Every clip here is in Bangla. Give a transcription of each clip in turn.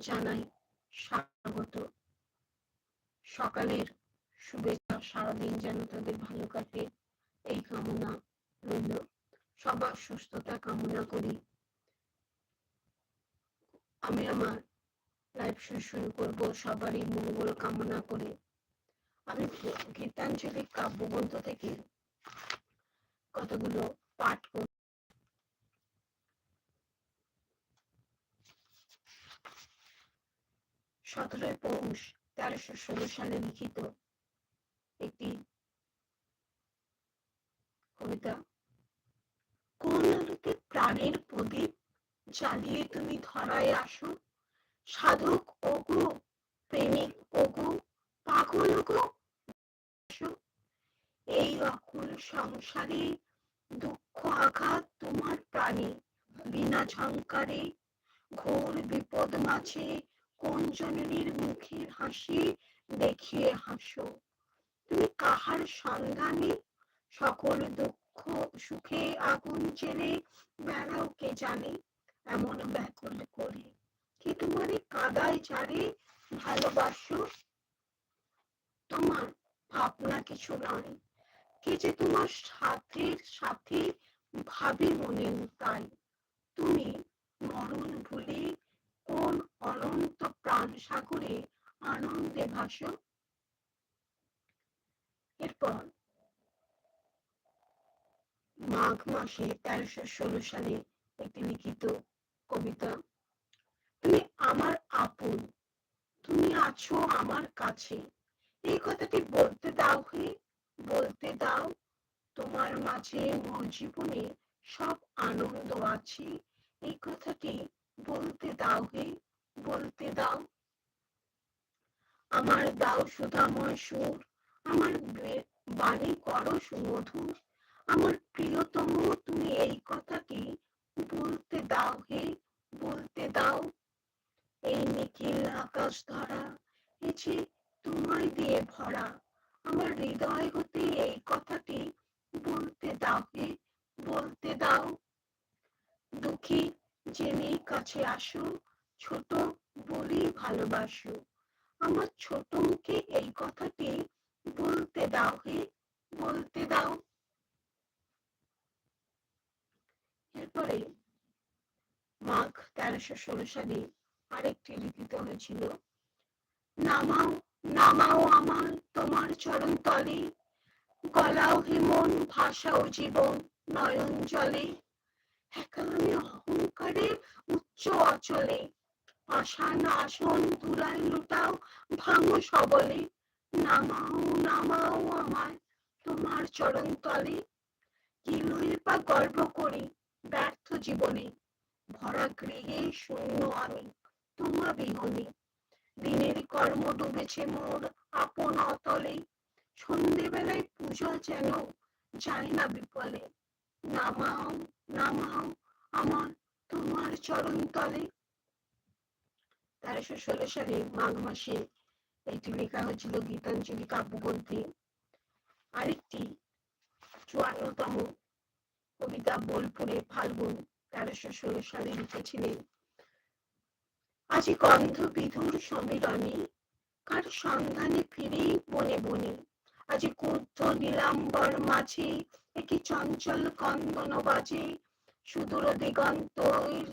জানাই স্বাগত। সকালের শুভেচ্ছা, সারাদিন যেন তাদের ভালো কাটে, এই কামনা রইল। সবার সুস্থতা কামনা করি। আমি আমার লাইভ শুরু করব সবারই মঙ্গল কামনা করে। আমি গীতাঞ্জলি কাব্যগ্রন্থ থেকে কতগুলো পাঠ করব সতেরোই পৌষ তেরোশো ষোলো সালে লিখিত একটি কবিতা কোন আলোকে প্রাণের প্রদীপ জ্বালিয়ে তুমি ধরায় আসো। সাধক ওগো প্রেমিক ওগো পাগল এই অকুল সংসারে দুঃখ আঘাত তোমার প্রাণে। বিনা ঝঙ্কারে ঘোর বিপদ মাঝে কোন জননীর মুখের হাসি দেখিয়ে হাসো। তুমি কাহার সন্ধানে? সকল দুঃখ সুখে আগুন জেলে বেড়াও কে জানে? এমন ব্যাকুল করে কি তোমার কাদায় চারে ভালোবাসো? তোমার ভাবনা কিছু নয়, কে যে তোমার সাথের সাথে ভাবে মনে তাই। তুমি মরণ ভুলে কোন অনন্ত প্রাণ সাগরে আনন্দে ভাসো এরপর মাঘ মাসে তেরোশো ষোলো সালে একটি লিখিত কবিতা, তুমি আমার আপন, তুমি আছো আমার কাছে। এই কথাটি বলতে দাও হে, বলতে দাও, তোমার মাঝে মোর জীবনে সব আনন্দ আছে। এই কথাটি বলতে দাও হে বলতে দাও। আমার দাও সুধাময় সুর আমার বাণী করো সুমধুর। আমার প্রিয়তম, তুমি এই কথাটি বলতে দাও হে, বলতে দাও। এই নিখিল আকাশ ধরা যে তোমায় দিয়ে ভরা, আমার হৃদয় হতে এই কথাটি বলতে দাও হে, বলতে দাও। দুঃখী জেনে কাছে আসো ছোট বলি ভালোবাসো। আমার ছোট মুখে এই কথাটি বলতে দাও হে, বলতে দাও। এরপরে মাঘ তেরোশো ষোলো সালে আরেকটি লিখিত হয়েছিল নামাও নামাও আমার তোমার চরণ তলে। গলাও হিমন ভাষাও জীবন নয়ন জলে। একালামে অহংকারে উচ্চ অচলে। আশান আসন দুলাই লুটাও, ভাঙো সবলে। নামাও নামাও আমায় তোমার চরণ তলে। কি লইবা গর্ব করি ব্যর্থ জীবনে। ভরা গৃহে শূন্য আমি, তোমা বিহনে। দিনের কর্ম ডুবেছে মোর আপন অতলে। সন্ধেবেলায় পূজা যেন যায় না বিপলে। নামাও নামাও আমার তোমার চরণ তলে। তেরোশো ষোলো সালে মাঘ মাসে একটি লেখা হয়েছিল গীতাঞ্জলি কাব্যগ্রন্থে। আরেকটি চুয়ান্নতম কবিতা বোলপুরে ফাল্গুন তেরোশো ষোলো সালে লিখেছিলেন, আজি গন্ধ বিধুর সমীরণে কার সন্ধানে ফিরে বনে বনে আজি ক্রুদ্ধ নীলাম্বর মাঝে একই চঞ্চল কন্দন বাজে, সুদূর দিগন্ত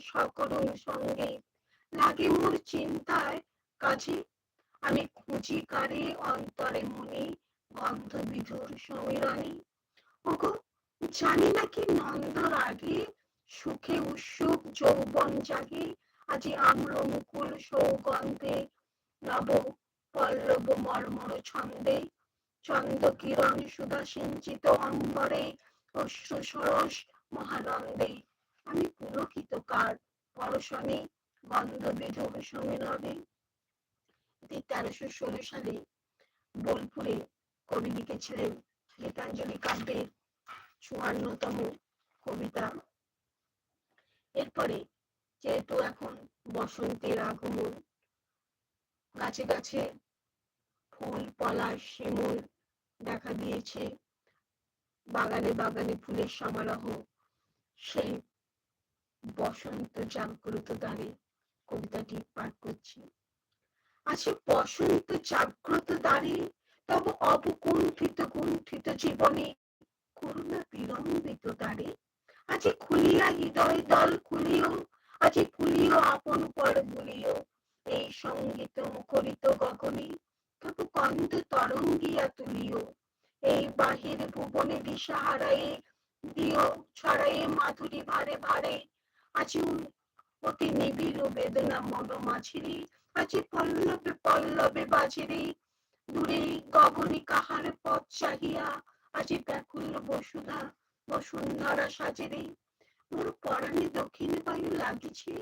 সকরুণ সঙ্গে লাগে মোর চিন্তায় কাজে। আমি খুঁজি কারে, অন্তরে মনে গন্ধ বিধুর সমীরণে। ওগো, জানি নাকি নন্দর আগে সুখে উৎসুক যৌবন জাগে। আজি আম্র মুকুল সৌগন্ধে নব পল্লব মর্মর ছন্দে। চন্দ কিরণ সুধা সিঞ্চিত অম্বরে, অশ্রু সরস মহানন্দে। আমি পুলকিত কার পরশনে গন্ধ বিধব সমীরণে তেরোশো ষোলো সালে বোলপুরে কবি লিখেছিলেন গীতাঞ্জলি কাব্যের চুয়ান্নতম কবিতা। এরপরে যেহেতু এখন বসন্তের আগমন, গাছে গাছে ফুল পলাশ শিমুল দেখা দিয়েছে। বাগানে বাগানে ফুলের সমারোহ, সেই বসন্ত জাগ্রত দ্বারে কবিতাটি পাঠ করছি। আছে বসন্ত জাগ্রত দ্বারে, তব অবকুণ্ঠিত কুণ্ঠিত জীবনে করুণা বিলম্বিত দ্বারে। আজি খুলিয়া হৃদয় দল খুলিও, আজি খুলিও আপন পর বলিও, এই সংগীত মুখরিত গগনে, তবু কন্দ তরঙ্গিয়া তুলিও। এই বাহির ভুবনে দিশা হারায়ে, দিও ছড়ায়ে মাধুরী ভারে ভারে, আজি অতি নিবিড় বেদনা মন মাঝিরি আজি পল্লবে পল্লবে বাজিরে। দূরে গগনে কাহার পথ চাহিয়া, আজি ব্যাকুল বসুধা বসুন্ধরা সাজেরে। মোর পরাণে দক্ষিণ বায়ু লাগিছে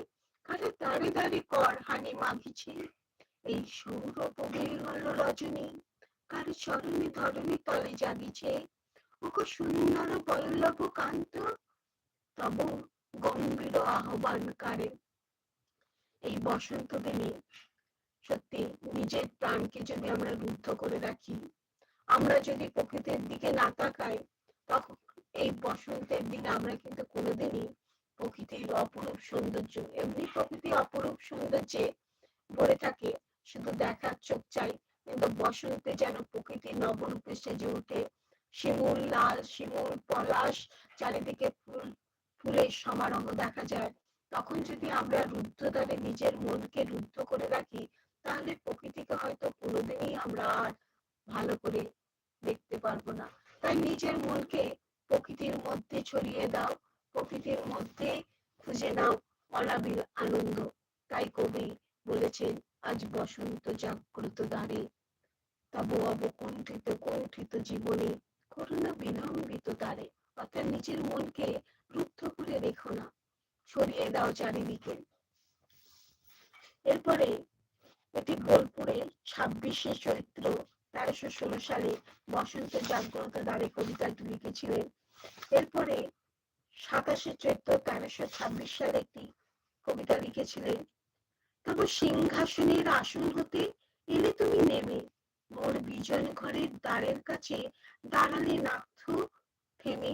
কারে দাঁড়ে দাঁড়ে কর হানি মাগিছে। এই সৌরভ হল রজনী, কার চরণে ধরণী তলে জাগিছে। ওকে সুন্দর বল্লভ কান্ত, তব গম্ভীর আহ্বান কারে এই বসন্ত দিনে সত্যি নিজের প্রাণকে যদি আমরা রুদ্ধ করে রাখি, আমরা যদি প্রকৃতির দিকে না তাকাই, তখন এই বসন্তের দিনে আমরা কিন্তু কোনোদিনই প্রকৃতির অপরূপ সৌন্দর্য, এমনি প্রকৃতি অপরূপ সৌন্দর্যে ভরে থাকে, শুধু দেখার চোখ চাই, কিন্তু বসন্তে যেন প্রকৃতি নবরূপে সেজে ওঠে। শিমুল লাল, শিমুল পলাশ, চারিদিকে ফুল ফুলের সমারোহ দেখা যায়। তখন যদি আমরা রুদ্ধদ্বারে নিজের মনকে রুদ্ধ করে রাখি, তাহলে প্রকৃতিকে হয়তো কোনোদিনই আমরা আর ভালো করে দেখতে পারব না। তাই নিজের মনকে প্রকৃতির মধ্যে ছড়িয়ে দাও, প্রকৃতির মধ্যে খুঁজে নাও অনাবিল আনন্দ। তাই কবি বলেছেন, আজ বসন্ত জাগ্রত দ্বারে, তব অবকুণ্ঠিত কুণ্ঠিত জীবনে করোনা বিলম্বিত দ্বারে। অর্থাৎ নিজের মনকে রুদ্ধ করে রেখো না। ছড়িয়ে দাও চারিদিকে। এরপরে এটি বোলপুরে ছাব্বিশে চৈত্র তেরোশো ষোলো সালে বসন্ত জাগ্রত দ্বারে কবিতাটি লিখেছিলেন এরপরে সাতাশে চৈত্র তেরোশো ছাব্বিশ সালে একটি কবিতা লিখেছিলেন, তবে সিংহাসনের আসন হতে এলে তুমি নেমে। মোর বিজয় ঘরের দ্বারের কাছে দাঁড়ালে নাথ থেমে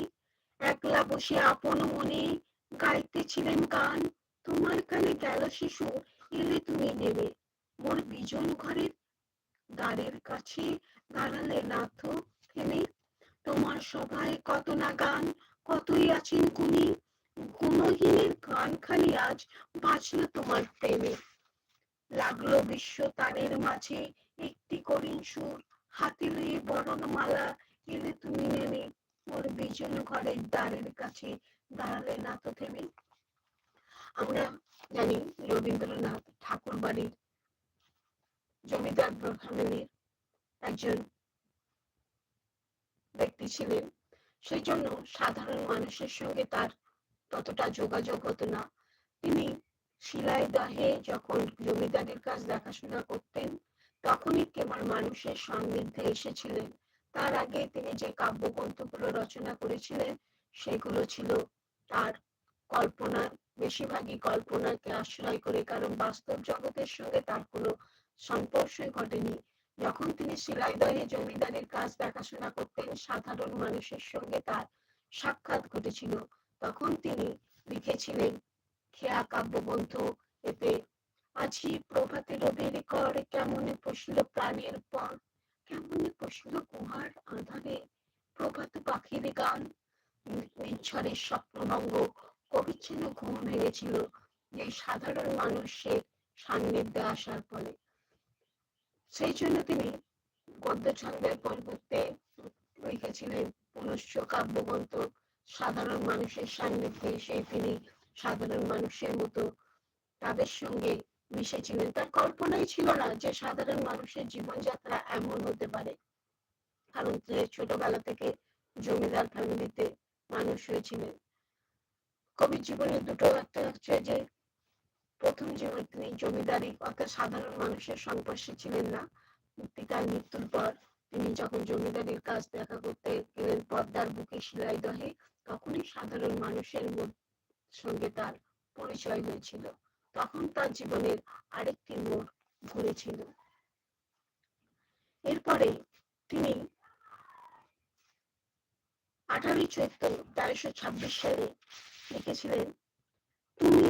একলা বসে আপন মনে গাইতেছিলেন গান। তোমার কানে গেল শিশু, এলে তুমি নেবে। মোর বিজন ঘরের দ্বারের কাছে দাঁড়ালে নাথ থেমে তোমার সভায় কত না গান, কতই আছেন গুণী। গুণহীনের গান খালি আজ বাঁচল তোমার প্রেমে। লাগল বিশ্ব তারের মাঝে একটি করিন সুর। হাতে লয়ে বরণমালা এলে তুমি নেমে ঘরের দ্বারের কাছে দাঁড়ালে না তো থেমে। আমরা জানি রবীন্দ্রনাথ ঠাকুর বাড়ির জমিদার একজন ব্যক্তি ছিলেন। সেই জন্য সাধারণ মানুষের সঙ্গে তার ততটা যোগাযোগ হতো না। তিনি শিলাই দাহে যখন জমিদারের কাজ দেখাশোনা করতেন, তখনই কেবল মানুষের সান্নিধ্যে এসেছিলেন। তার আগে তিনি যে কাব্যগ্রন্থগুলো রচনা করেছিলেন, সেগুলো ছিল তার কল্পনার বেশিরভাগই কল্পনাকে আশ্রয় করে, কারণ বাস্তব জগতের সঙ্গে তার কোনো সংস্পর্শই ঘটেনি। যখন তিনি শিলাইদহে জমিদারের কাজ দেখাশোনা করতেন, সাধারণ মানুষের সঙ্গে তার সাক্ষাৎ ঘটেছিল। তখন তিনি লিখেছিলেন, খেয়া কাব্যগ্রন্থ, এতে আজি প্রভাতে রবির কর কেমনে পশিল প্রাণের পর? আধারে প্রভাত পাখির গান। স্বপ্নভঙ্গ। কবির ছিল ঘুম ভেঙেছিল যে সাধারণ মানুষের সান্নিধ্যে আসার ফলে। সেই জন্য তিনি গদ্য ছন্দের পরিবর্তে লিখেছিলেন পুনশ্চ কাব্যগ্রন্থ সাধারণ মানুষের সান্নিধ্যে এসে তিনি সাধারণ মানুষের মতো তাদের সঙ্গে মিশেছিলেন তার কল্পনাই ছিল না যে সাধারণ মানুষের জীবনযাত্রা এমন হতে পারে। কারণ ছোটবেলা থেকে জমিদার ফ্যামিলিতে মানুষ হয়েছিলেন। কবির জীবনে দুটো একটা হচ্ছে যে, প্রথম জীবনে তিনি জমিদারি অর্থাৎ সাধারণ মানুষের সংস্পর্শে ছিলেন না, পিতার মৃত্যুর পর তিনি যখন জমিদারির কাজ দেখা করতে গেলেন পদ্মার বুকে শিলাই দহে, তখনই সাধারণ মানুষের সঙ্গে তার পরিচয় হয়েছিল। তখন তার জীবনের আরেকটি মোড় ঘুরেছিল এরপরে তিনি আঠারোই চৈত্র তেরোশো ছাব্বিশ সালে লিখেছিলেন, তুমি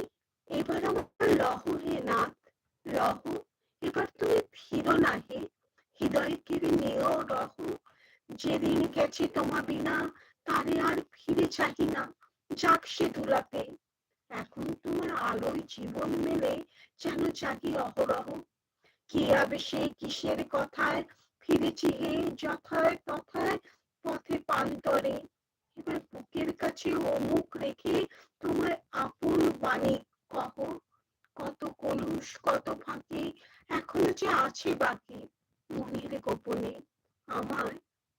এবার আমার লহ হে নাথ লহ এবার তুমি ফিরো না হে হৃদয় কেড়ে নিও রহ। যেদিন গেছে তোমা বিনা, তারে আর ফিরে চাহি না, যাক সে ধুলাতে এখন তোমার আলোয় জীবন মেলে যেন জাগি অহরহ। কি আবেশে কিসের কথায় ফিরেছি হে যথায় তথায় পথে পান্তরে এবার বুকের কাছে অমুক রেখে তোমার আপন বাণী কহ। কত কলুষ, কত ফাঁকে এখনও যে আছে বাকি মনের গোপনে। আমার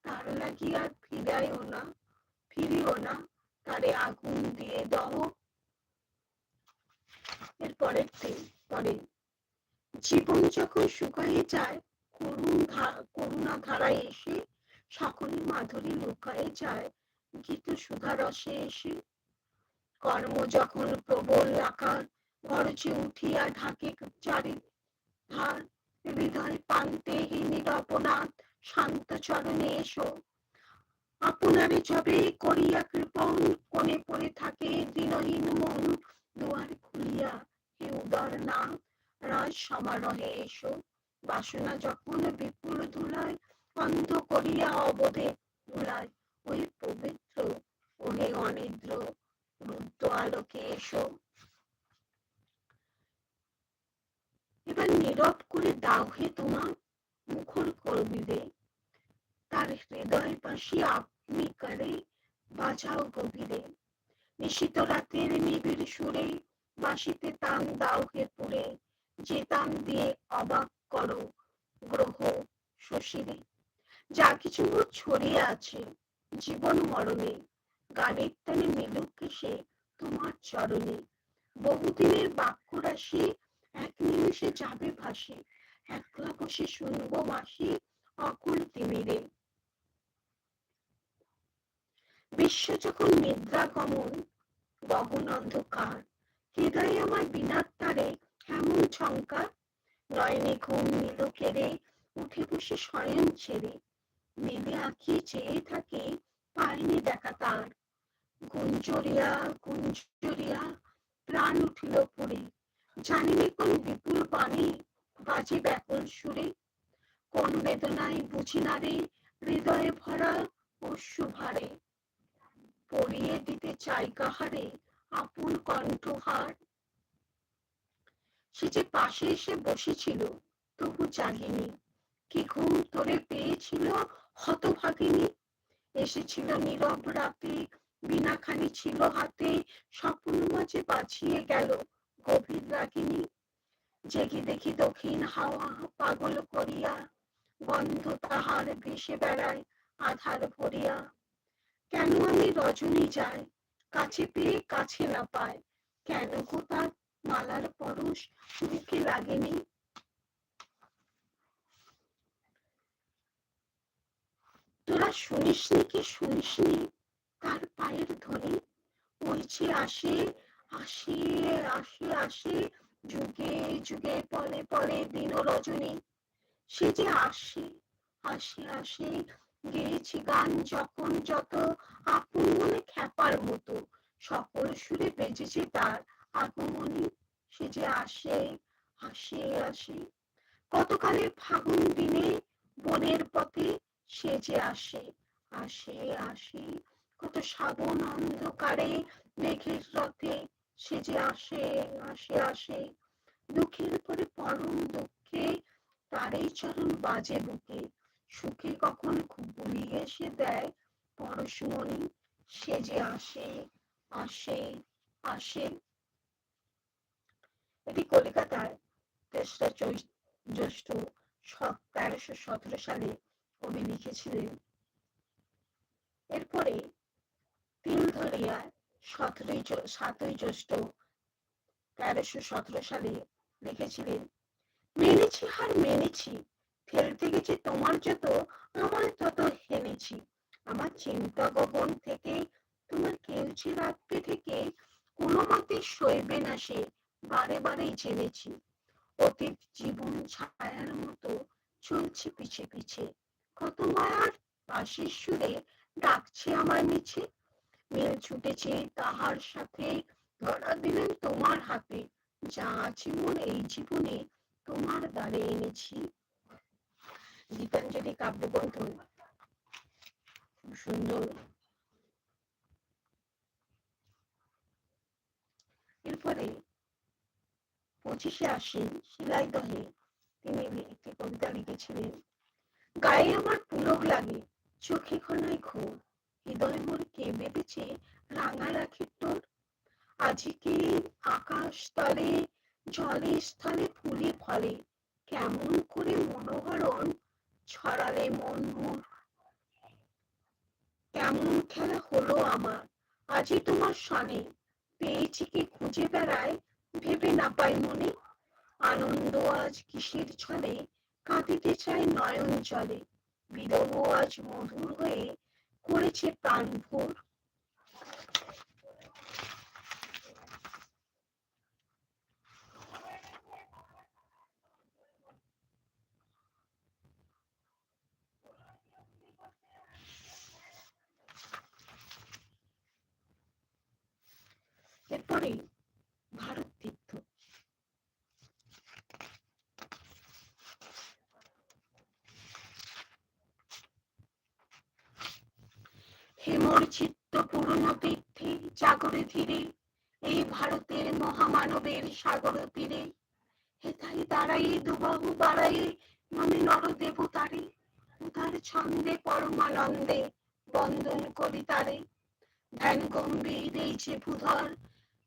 তার লাগি আর ফিরাইও না, ফিরিও না, তারে আগুন দিয়ে দাও। এর পরের দিন পরে জীবন যখন শুকাইয়ে যায়, করুণ করুণা ধারায় এসে সকল মাধুরী লুকায়ে যায়, গীত সুধা রসে এসে। কর্ম যখন প্রবল আকার গরজে উঠিয়া ঢাকে চারি ধার হৃদয় পান্তে নীরবনাথ শান্ত চরণে এসো। আপনারে যবে করিয়া কৃপণ কোণে পড়ে থাকে দিনহীন মন দুয়ার খুলিয়া। হে উদার নাথ রাজ সমারোহে এসো বাসনা যখন বিপুল ধুলায়, অন্ধ করিয়া অবধে ধুলায়, ওই পবিত্র ওহে অনিদ্র রুদ্র আলোকে এসো। এবার নীরব করে দাও হে তোমার মুখর করবিদে তার হৃদয় পাশে আপনি করে, বাজাও গভীরে। নিশিত রাতের নিবিড় সুরে বাসিতে তান দাও হে পুরে, যে তান দিয়ে অবাক করো গ্রহ শশীরে। যা কিছু ছড়িয়ে আছে জীবন মরণে, গানের টানে মিলুক সে তোমার চরণে। বহুদিনের বাক্য রাশি এক নিমিষে যাবে ভাসে, একলা বসে শুনব মাসি অকুল তিমিরে। বিশ্ব যখন নিদ্রা গমন গহন অন্ধকার হৃদয়ে আমার বিনার তারে, এমন ছঙ্কা নয়নে ঘুম নিল কেড়ে উঠে বসে শয়ন ছেড়ে। মেলে আঁকিয়ে চেয়ে থাকে, পায়নি দেখা তার। গুঞ্জরিয়া গুঞ্জরিয়া, প্রাণ উঠিল পড়ে জানিনি কোন বিপুল বাণী, বাজে ব্যাকুল সুরে। কোন বেদনায় বুঝি না রে, হৃদয়ে ভরা অশ্রু ভারে। পড়িয়ে দিতে চাই কাহারে আপন কণ্ঠহার সে যে পাশে এসে বসেছিল, তবু জাগিনি কি ঘুম তোরে পেয়েছিল হতভাগিনী। এসেছিল নীরব রাতে, বিনাখানি ছিল হাতে, স্বপ্ন মাঝে বাঁচিয়ে গেল গভীর রাগিনী। জেগে দেখি দক্ষিণ হাওয়া পাগল করিয়া বন্ধ তাহার ভেসে বেড়ায় আধার ভরিয়া। কেন আমি রজনী যাই? কাছে পেয়ে কাছে না পায়। কেন গো তার মালার পরশ বুকে লাগেনি? তোরা শুনিসনি কি শুনিসনি তার পায়ের ধ্বনি ওই আসে আসে আসে আসে, যুগে যুগে, পলে পলে দিন রজনী সে যে আসে আসে আসে গেয়েছি গান যখন যত আপন খ্যাপার মতো। সকল সুরে বেজেছে তার আগমনী। সে যে আসে আসে আসে। কতকালের ফাগুন দিনে বনের পথে সে যে আসে আসে আসে। কত শ্রাবণ অন্ধকারে মেঘের রথে সে যে আসে আসে আসে। দুঃখের পরে পরম দুঃখে তারই চরণ বাজে বুকে। সুখে কখন বলিয়ে এসে দেয় পরশমণি। সে যে আসে আসে আসে। এটি কলিকাতায় তেসরা জ্যৈষ্ঠ তেরোশো সতেরো সালে কবি লিখেছিলেন। এরপরে তিল ধরিয়ায় সতেরোই সাতই জ্যৈষ্ঠ তেরোশো সতেরো সালে লিখেছিলেন, মেনেছি হার মেনেছি ফেলতে গেছি তোমার যত, আমার তত হেনেছি আমার চিন্তা গগন থেকে, তোমার কেলছে রাখতে থেকে কোনো মতে সইবে না সে, বারে বারে জেনেছি। অতীত জীবন ছায়ার মতো চলছে পিছে পিছে। কত মায়ার পাশের সুরে ডাকছে আমার মিছে মেল ছুটেছে তাহার সাথে, ধরা দিলেন তোমার হাতে। যা আছে মোর এই জীবনে তোমার দ্বারে এনেছি। গীতাঞ্জলি কাব্যগ্রন্থ সুন্দর। এরপরে পঁচিশে আশ্বিন শিলাইদহে তিনি একটি কবিতা লিখেছিলেন, গায়ে আমার পুলক লাগে, চোখে খনায় ঘোর, হৃদয় মোর কে বেঁধেছে রাঙা রাখির তোর। আজকে আকাশ তলে, জলে স্থলে ফুলে ফলে, কেমন করে মনোহরণ ছড়ালে মন মোর। কেমন খেলা হলো আমার, আজই তোমার সনে। পেয়েছি কি খুঁজে বেড়ায়, ভেবে না পাই মনে। আনন্দ আজ কিসের ছলে, কাঁদিতে চায় নয়ন জলে। বিরহ আজ মধুর হয়ে করেছে প্রাণ ভোর। এরপরে ভারত তীর্থ। হেমর চিত্ত পুরনো তীর্থে ধীরে, এই ভারতের মহামানবের সাগর তীরে। হেথাই দাঁড়াই দুবাহু বাড়াই নমে নর দেবতারে ছন্দে পরমানন্দে বন্দন করি তারে ধ্যান গম্ভীর এই যে ভূধর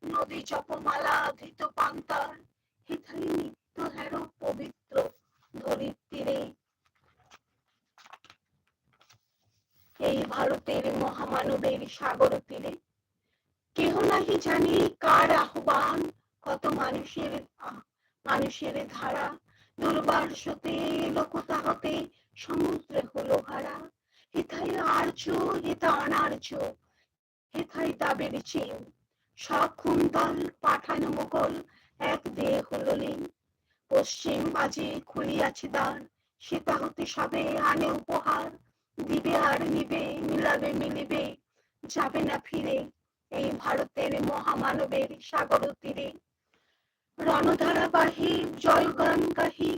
নদী জপমালা, ধৃত পান্তার। হেথাই নিত্য হের পবিত্র ধরির তীরে। এই ভারতের মহামানবের সাগর তীরে। কেহ নাহি জানি কার আহ্বান। কত মানুষের মানুষের ধারা। দুর্বাসতে লোকতা হতে সমুদ্রে হলো হারা হেথাই আর্য হেথা অনার্য। হেথাই দাবের চেন। খুন্দল পাঠানো মোগল এক দেহ হলো লীন পশ্চিম বাজে খুলিয়াছে দ্বার সেটা হতে সবে আনে উপহার। দিবে আর নিবে, মিলাবে মিলিবে, যাবে না ফিরে এই ভারতের মহামানবের সাগর তীরে। রণধারাবাহী জয়গান গাহি,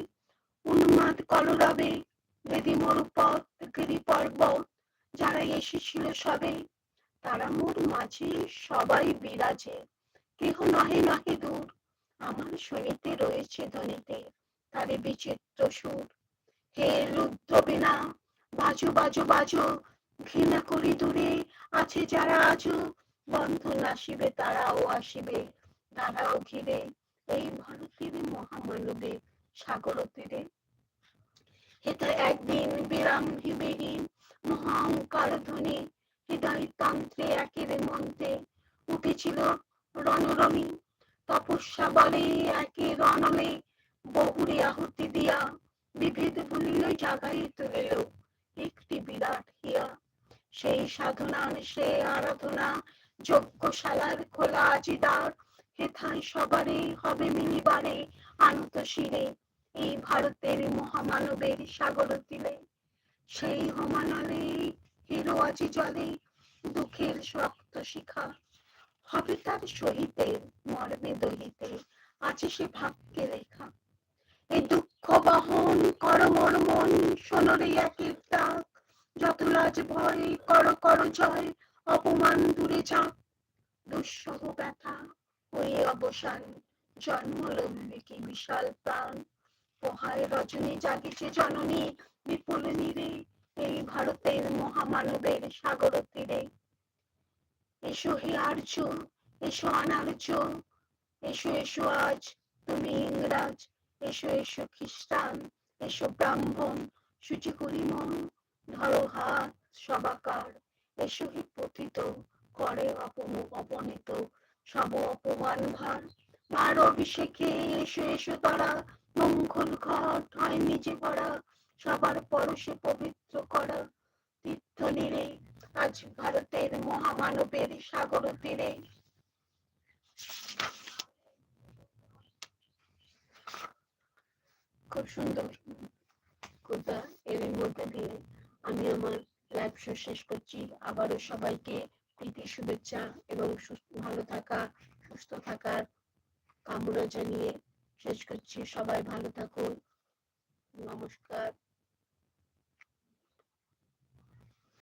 উন্মাদ কলরবে, বেদি মরুপথ গিরি পর্বত যারা এসেছিল সবে তারা মোর মাঝে সবাই বিরাজে। কেহ নহে নহে দূর, আমার শুনিতে রয়েছে ধ্বনিতে তারে বিচিত্র সুর। হে রুদ্র বিনা বাজো বাজো বাজো, ঘৃণা করি দূরে, আছে যারা আজও বন্ধন আসিবে, তারাও আসিবে, তারাও ঘিরে। এই ভারতের মহামানবের সাগর তীরে। হেতা একদিন বিরাম বিহীন মহাঙ্কার ধ্বনি হৃদয় তন্ত্রে একের মন্ত্রে উঠেছিল রণরমি। তপস্যা বলে একে রণলে বহুরে আহুতি দিয়া বিভেদ ভুলিল জাগাই তুলিল একটি বিরাট হিয়া। সেই সাধনার সে আরাধনা, যজ্ঞশালার খোলা আজিদার হেথায় সবারে হবে মিনিবারে আনত শিরে। এই ভারতের মহামানবের সাগর দিলে সেই হোমানলে হিরো আজি জলে, দুঃখের শক্ত শিখা। হবে তার সহিতে, মর্মে দহিতে আছে সে ভাগ্যে লেখা এই দুঃখ বহন কর মোর মন সোনরে একের ডাক। যত লাজ ভয়, কর কর জয়, অপমান দূরে যাক। দুঃসহ ব্যথা, ওই অবসান, জন্ম লম্বে কি বিশাল প্রাণ। পোহায় রজনী জাগিছে জননী, বিপুল নীরে এই ভারতের মহামানবের সাগর তীরে। এসো হে আর্য এসো অনার্য এসো এসো আজ তুমি ইংরাজ, এসো এসো খ্রিস্টান, এসো ব্রাহ্মণ, সূচি করি মন ধরো হাত সবাকার, এসো হি পতিত, করে অপম অপনীত, সব অপমান ভার। মার অভিষেকে, এসো এসো তারা, মঙ্গল ঘট হয় নিজে ভরা সবার পরশে পবিত্র করা তীর্থ নীরে আজ ভারতের মহামানবের সাগর তীরে। খুব সুন্দর কথা এর মধ্যে দিয়ে আমি আমার লাইভ শো শেষ করছি। আবারও সবাইকে প্রীতি, শুভেচ্ছা এবং ভালো থাকা, সুস্থ থাকার কামনা জানিয়ে শেষ করছি। সবাই ভালো থাকুন। নমস্কার।